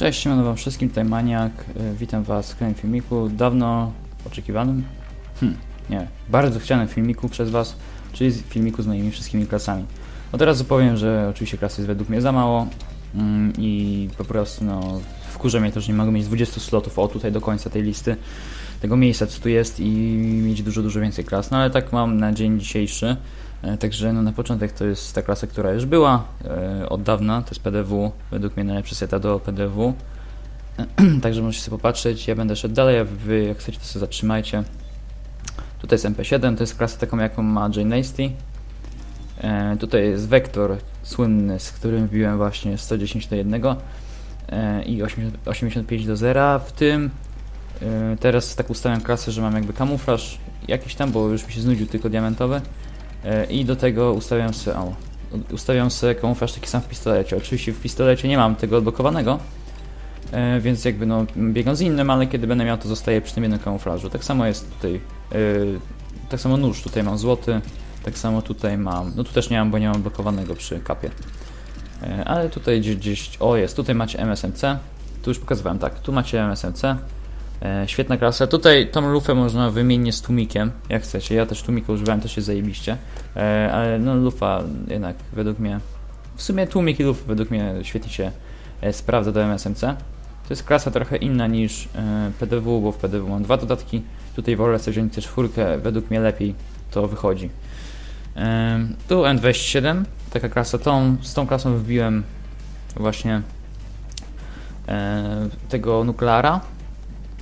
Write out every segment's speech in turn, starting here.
Cześć, siemano wam wszystkim, tutaj Maniak. Y, Witam was w kolejnym filmiku, dawno oczekiwanym, hm, nie, bardzo chcianym filmiku przez was, czyli filmiku z moimi wszystkimi klasami. Od razu powiem, że oczywiście klasy jest według mnie za mało mm, i po prostu no, wkurza mnie to, że nie mogę mieć 20 slotów o tutaj do końca tej listy, tego miejsca co tu jest i mieć dużo, dużo więcej klas, no ale tak mam na dzień dzisiejszy. E, Także no, na początek to jest ta klasa, która już była e, od dawna, to jest PDW, według mnie najlepszy seta do PDW. Także możecie sobie popatrzeć, ja będę szedł dalej, a wy jak chcecie to sobie zatrzymajcie. Tutaj jest MP7, to jest klasa taką jaką ma Jane Nasty. E, tutaj jest Vector słynny, z którym wbiłem właśnie 110 do 1 e, i 80, 85 do 0. W tym e, teraz tak ustawiam klasę, że mam jakby kamuflaż jakiś tam, bo już mi się znudził tylko diamentowy. E, I do tego ustawiam sobie, ustawiam sobie kamuflaż taki sam w pistolecie. Oczywiście w pistolecie nie mam tego odblokowanego, e, więc jakby no biegam z innym, ale kiedy będę miał to zostaje przy tym jednym kamuflażu. Tak samo jest tutaj, e, tak samo nóż tutaj mam złoty, tak samo tutaj mam, no tu też nie mam, bo nie mam blokowanego przy kapie. Ale tutaj gdzieś, o jest, tutaj macie MSMC, tu już pokazywałem, tak, tu macie MSMC, E, świetna klasa. Tutaj tą lufę można wymienić z tłumikiem, jak chcecie. Ja też tłumika używałem, też jest zajebiście. E, ale no lufa jednak według mnie, w sumie tłumik i lufa według mnie świetnie się e, sprawdza do MSMC. To jest klasa trochę inna niż PDW, bo w PDW mam dwa dodatki. Tutaj wolę sobie wziąć też czwórkę, według mnie lepiej to wychodzi. Tu N27, taka klasa, tą, z tą klasą wbiłem właśnie tego nukleara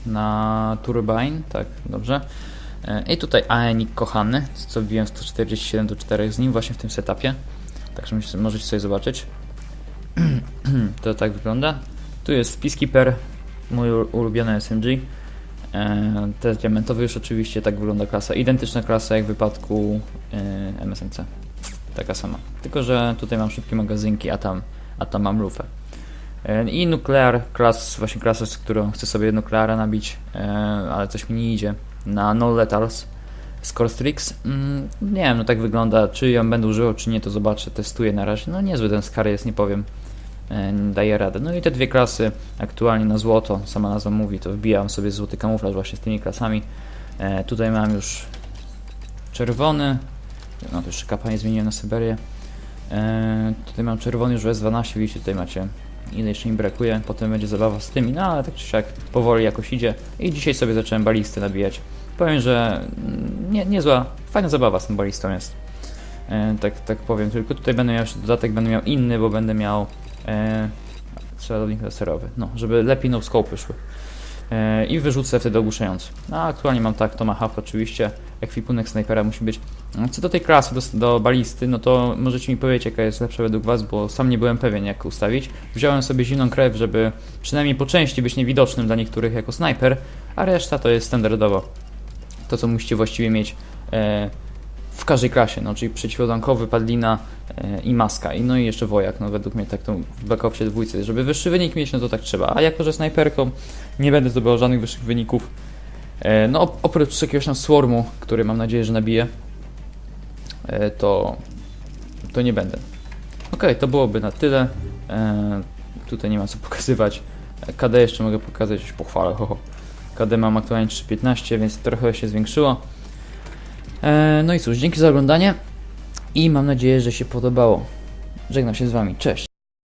na Turbine, tak, dobrze. E, I tutaj Aenik kochany, co wbiłem 147 do 4 z nim właśnie w tym setupie. Także możecie sobie zobaczyć. to tak wygląda. Tu jest Peacekeeper, mój ulubiony SMG. E, To jest diamentowy już oczywiście, tak wygląda klasa. Identyczna klasa jak w wypadku e, MSMC. Taka sama. Tylko, że tutaj mam szybkie magazynki, a tam, a tam mam lufę. E, I nuklear, klas, właśnie klasa, z którą chcę sobie nukleara nabić, e, ale coś mi nie idzie. Na No Letals Score Strix. Mm, nie wiem, no tak wygląda. Czy ją będę używał, czy nie, to zobaczę, testuję na razie. No niezły ten Scar jest, nie powiem. E, daje radę. No i te dwie klasy aktualnie na złoto, sama nazwa mówi, to wbijam sobie złoty kamuflaż właśnie z tymi klasami. Tutaj mam już czerwony. No to jeszcze kapa nie zmieniłem na Syberię. Tutaj mam czerwony już S12, widzicie, tutaj macie ile jeszcze mi brakuje, potem będzie zabawa z tymi, no ale tak czy siak powoli jakoś idzie i dzisiaj sobie zacząłem balisty nabijać. Powiem, że mm, nie, niezła, fajna zabawa z tym balistą jest. E, tak, tak powiem, tylko tutaj będę miał jeszcze dodatek, będę miał inny, bo będę miał e, celownik laserowy, no, żeby lepiej no scope szły. E, I wyrzucę wtedy ogłuszający. No, aktualnie mam tak, Tomahawk oczywiście, ekwipunek snajpera musi być. Co do tej klasy, do, do balisty, no to możecie mi powiedzieć, jaka jest lepsza według Was, bo sam nie byłem pewien, jak ustawić. Wziąłem sobie zimną krew, żeby przynajmniej po części być niewidocznym dla niektórych jako snajper, a reszta to jest standardowo. To, co musicie właściwie mieć e, w każdej klasie, no, czyli przeciwodłamkowy, padlina e, i maska. I no i jeszcze wojak, no według mnie tak to w Black Opsie dwójce. Żeby wyższy wynik mieć, no to tak trzeba. A jako, że snajperką nie będę zdobywał żadnych wyższych wyników, e, no op- oprócz jakiegoś tam swarmu, który mam nadzieję, że nabiję, e, to, to nie będę. Okej, to byłoby na tyle. E, tutaj nie ma co pokazywać. KD jeszcze mogę pokazać, już pochwalę. Ho, ho. KD mam aktualnie 3.15, więc trochę się zwiększyło. E, no i cóż, dzięki za oglądanie i mam nadzieję, że się podobało. Żegnam się z Wami, cześć!